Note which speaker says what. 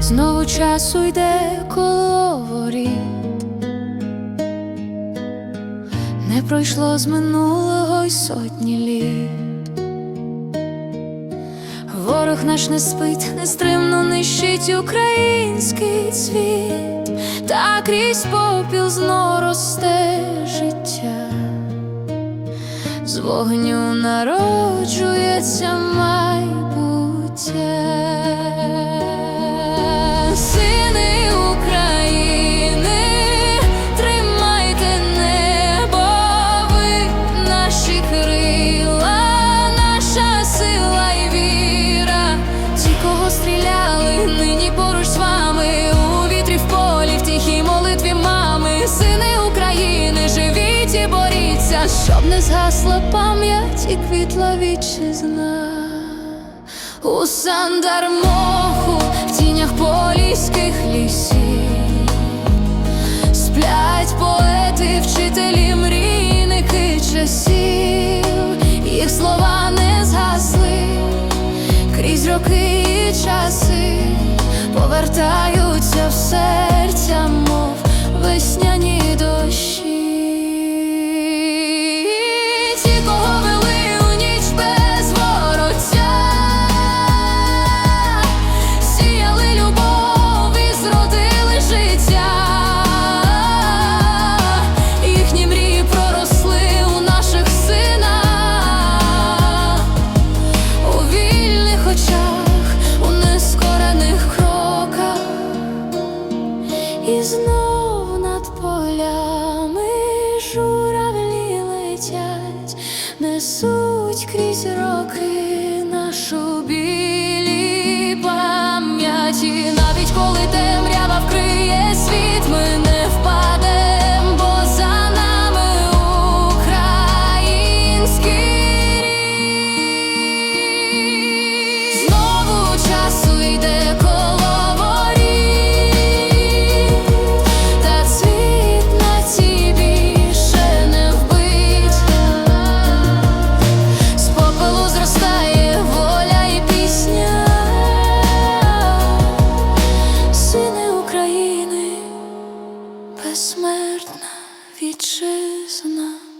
Speaker 1: Знову часу йде коловорі, не пройшло з минулого й сотні літ. Ворог наш не спить, нестримно нищить український цвіт, та крізь попіл зно росте життя, з вогню народжується майбуття. Боріться, щоб не згасла пам'ять і квітла вітчизна. У Сандармоху, в тінях поліських лісів Сплять поети, вчителі, мрійники часів, їх слова не згасли, крізь роки і часи повертаються в серця, мов весняні І знов над полями журавлі летять, несуть крізь роки нашу білі пам'яті, навіть коли темрява Смертна вітчизна.